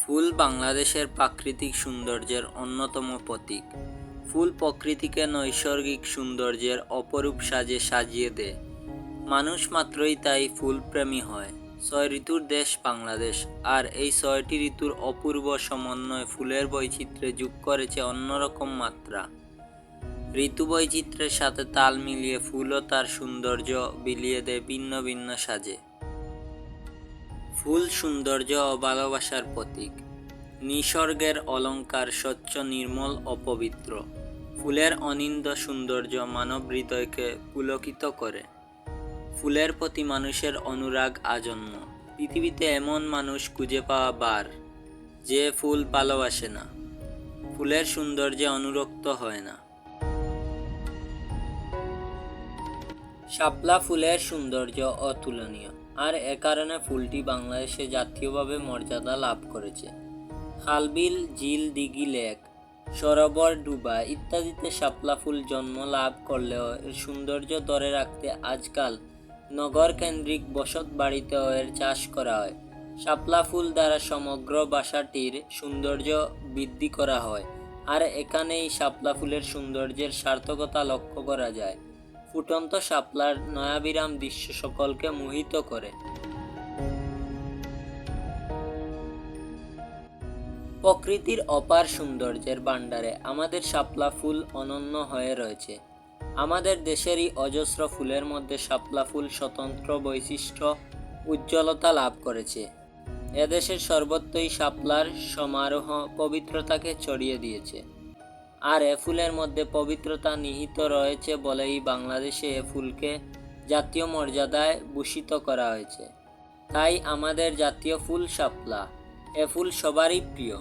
ফুল বাংলাদেশের প্রাকৃতিক সৌন্দর্যের অন্যতম প্রতীক। ফুল প্রকৃতিকে নৈসর্গিক সৌন্দর্যের অপরূপ সাজে সাজিয়ে দেয়। মানুষ মাত্রই তাই ফুলপ্রেমী হয়। ছয় ঋতুর দেশ বাংলাদেশ, আর এই ছয়টি ঋতুর অপূর্ব সমন্বয় ফুলের বৈচিত্র্যে যোগ করেছে অন্যরকম মাত্রা। ঋতু বৈচিত্র্যের সাথে তাল মিলিয়ে ফুলও তার সৌন্দর্য বিলিয়ে দেয় ভিন্ন ভিন্ন সাজে। ফুল সৌন্দর্য ও ভালোবাসার প্রতীক। নিসর্গের অলঙ্কার স্বচ্ছ, নির্মল অপবিত্র ফুলের অনিন্দ সৌন্দর্য মানব হৃদয়কে পুলকিত করে। ফুলের প্রতি মানুষের অনুরাগ আজন্ম। পৃথিবীতে এমন মানুষ খুঁজে পাওয়া বার, যে ফুল ভালোবাসে না। ফুলের সৌন্দর্যে অনুরক্ত হয় না। শাপলা ফুলের সৌন্দর্য অতুলনীয়। আর এ কারণে ফুলটি বাংলাদেশে জাতীয়ভাবে মর্যাদা লাভ করেছে। খালবিল, ঝিল, দিঘি লেক, সরোবর, ডুবা ইত্যাদিতে শাপলা ফুল জন্ম লাভ করলেও এর সৌন্দর্য ধরে রাখতে আজকাল নগর কেন্দ্রিক বসত বাড়িতেও এর চাষ করা হয়। শাপলা ফুল দ্বারা সমগ্র বাসাটির সৌন্দর্য বৃদ্ধি করা হয়। আর এখানেই শাপলা ফুলের সৌন্দর্যের সার্থকতা লক্ষ্য করা যায়। ফুটন্ত শাপলার নয়াবিরাম দৃশ্য সকলকে মোহিত করে। প্রকৃতির অপার সৌন্দর্যের ভাণ্ডারে আমাদের শাপলা ফুল অনন্য হয়ে রয়েছে। আমাদের দেশেরই অজস্র ফুলের মধ্যে শাপলা ফুল স্বতন্ত্র বৈশিষ্ট্য উজ্জ্বলতা লাভ করেছে। এদেশের সর্বত্রই শাপলার সমারোহ পবিত্রতাকে ছড়িয়ে দিয়েছে। আর এ ফুলের মধ্যে পবিত্রতা নিহিত রয়েছে বলেই বাংলাদেশে এ ফুলকে জাতীয় মর্যাদায় ভূষিত করা হয়েছে। তাই আমাদের জাতীয় ফুল শাপলা। এ ফুল সবারই প্রিয়।